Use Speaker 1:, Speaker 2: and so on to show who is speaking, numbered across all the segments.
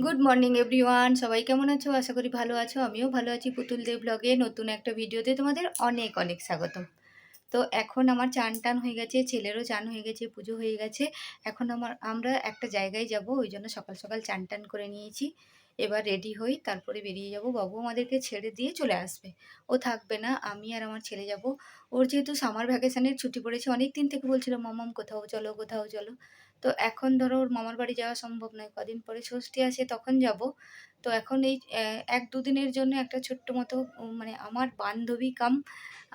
Speaker 1: Good morning everyone সবাই কেমন আছো? আশা করি ভালো আছো। আমিও ভালো আছি পুতুল দেব ব্লগে নতুন একটা ভিডিওতে তোমাদের অনেক অনেক স্বাগতম। তো এখন আমার চান টান হয়ে গেছে, ছেলেরও চান হয়ে গেছে, পুজো হয়ে গেছে। এখন আমার, আমরা একটা জায়গায় যাব, ওই জন্য সকাল সকাল চান টান করে নিয়েছি। এবার রেডি হই, তারপরে বেরিয়ে যাব। বাবু আমাদেরকে ছেড়ে দিয়ে চলে আসবে। ও থাকবে না, আমি আর আমার ছেলে যাব। ওর যেহেতু সামার ভ্যাকেশনের ছুটি পড়েছে অনেক দিন থেকে বলছিল, মামাম, কোথাও চলো কোথাও চলো। তো এখন ধরো ওর মামার বাড়ি যাওয়া সম্ভব নয়, কদিন পরে ষষ্ঠী আসে তখন যাব। তো এখন এই এক দুদিনের জন্য একটা ছোট্ট মতো মানে আমার বান্ধবী কাম,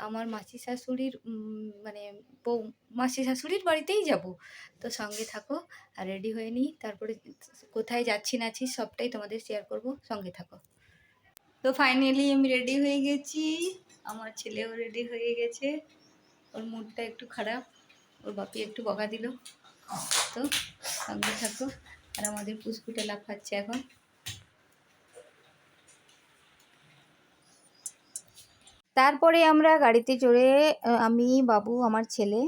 Speaker 1: আমার মাসি শাশুড়ির মানে বউ, মাসি শাশুড়ির বাড়িতেই যাব। তো সঙ্গে থাকো আর রেডি হয়ে নিই, তারপরে কোথায় যাচ্ছি নাছি সবটাই তোমাদের শেয়ার করব, সঙ্গে থাকো। তো ফাইনালি আমি রেডি হয়ে গেছি, আমার ছেলেও রেডি হয়ে গেছে, ওর মুডটা একটু খারাপ, ওর বাপি একটু বকা দিল। তো সঙ্গে থাকো। আর আমাদের পুষ্পুটা লাফাচ্ছে এখন। তারপরে আমরা গাড়িতে চড়ে আমি, বাবু, আমার ছেলে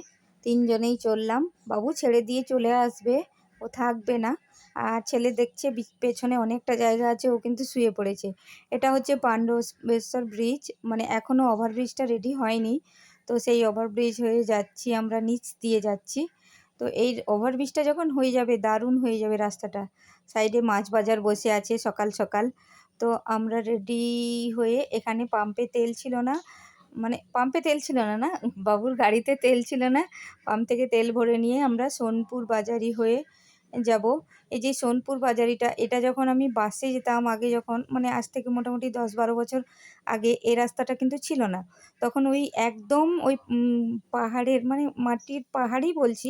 Speaker 1: তিনজনেই চললাম। বাবু ছেড়ে দিয়ে চলে আসবে, ও থাকবে না। আর ছেলে দেখছে পেছনে অনেকটা জায়গা আছে, ও কিন্তু শুয়ে পড়েছে। এটা হচ্ছে পাণ্ডবেশ্বর ব্রিজ মানে এখনও ওভারব্রিজটা রেডি হয়নি। তো সেই ওভারব্রিজ হয়ে যাচ্ছি, আমরা নিচ দিয়ে যাচ্ছি। তো এই ওভারব্রিজটা যখন হয়ে যাবে, দারুণ হয়ে যাবে রাস্তাটা। সাইডে মাছ বাজার বসে আছে সকাল সকাল। তো আমরা রেডি হয়ে এখানে পাম্পে তেল ছিল না। মানে পাম্পে তেল ছিল না না? বাবুর গাড়িতে তেল ছিল না। পাম্প থেকে তেল ভরে নিয়ে আমরা সোনপুর বাজারি হয়ে যাব। এই যে সোনপুর বাজারিটা, এটা যখন আমি বাসে যেতাম আগে যখন মানে আজ থেকে মোটামুটি দশ বারো বছর আগে, এই রাস্তাটা কিন্তু ছিল না। তখন ওই একদম ওই পাহাড়ের মানে মাটির পাহাড়ই বলছি।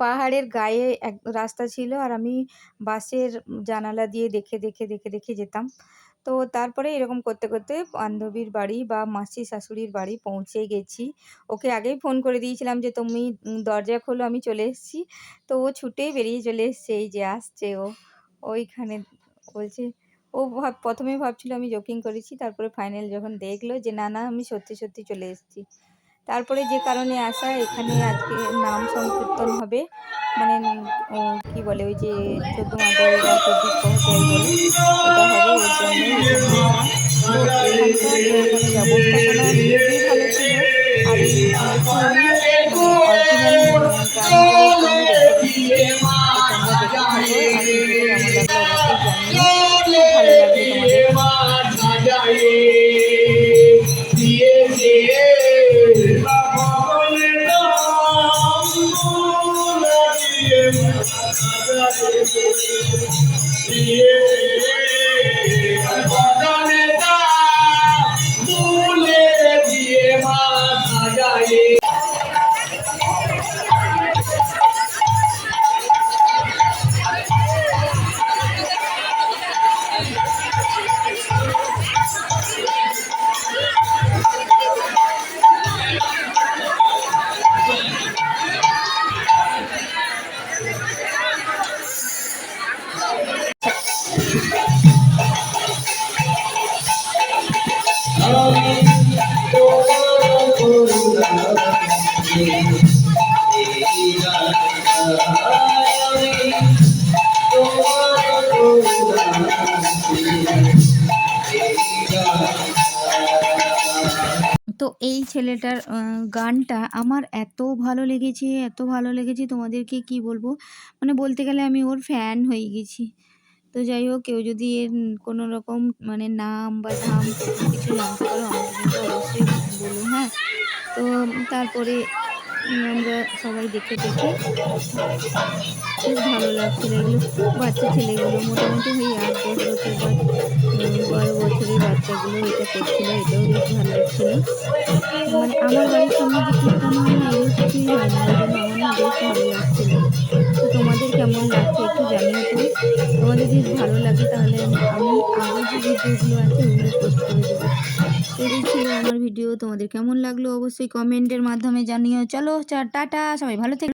Speaker 1: পাহাড়ের গায়ে এক রাস্তা ছিল আর আমি বাসের জানালা দিয়ে দেখে দেখে দেখে দেখে যেতাম। তো তারপরে এরকম করতে করতে বান্ধবীর বাড়ি বা মাসি শাশুড়ির বাড়ি পৌঁছে গেছি। ওকে আগেই ফোন করে দিয়েছিলাম যে, তুমি দরজা খোলো, আমি চলে এসেছি। তো ও ছুটেই বেরিয়ে চলে এসছে। এই যে আসছে ও। ওইখানে বলছে, ও ভাব প্রথমে ভাবছিল আমি জোকিং করেছি। তারপরে ফাইনাল যখন দেখল যে, না না, আমি সত্যি সত্যি চলে এসেছি। তারপরে যে কারণে আসা, এখানে আজকে নাম সংকীর্তন হবে। মানে কি বলে, ওই যে চোদ্দ ওটা হবে ওর জন্য। ব্যবস্থাপনা খুবই ছিল। আর দিয়ে তো এই ছেলেটার গানটা আমার এত ভালো লেগেছে, এত ভালো লেগেছে, তোমাদেরকে কি বলব? মানে বলতে গেলে আমি ওর ফ্যান হয়ে গেছি। তো যাই হোক, কেউ যদি এর কোনো রকম মানে নাম বা ধাম কিছু জানতে পারো আমাকে কিন্তু অবশ্যই বলুন হ্যাঁ? তো তারপরে আমরা সবাই দেখে দেখে বেশ ভালো লাগছিল এগুলো বাচ্চা ছেলেগুলো, মোটামুটি ওই আট দশ বছর বা বারো বছরের বাচ্চাগুলো এটা করছিল, এটাও বেশ ভালো লাগছিল মানে আমার বাড়ির সামনে যে কীর্তন হয় এগুলো কিছুই হয় না ওই জন্য আমার না বেশ ভালো লাগছিল তো তোমাদের কেমন লাগছে একটু জানিও তো। তোমাদের যদি ভালো লাগে তাহলে আমি আগে যে ভিডিওগুলো আছে, ওগুলো পোস্ট করে দেবো। এই ছিল আমার ভিডিও। তোমাদের কেমন লাগল অবশ্যই কমেন্টের মাধ্যমে জানিও। চলো টাটা, সবাই ভালো থেকে।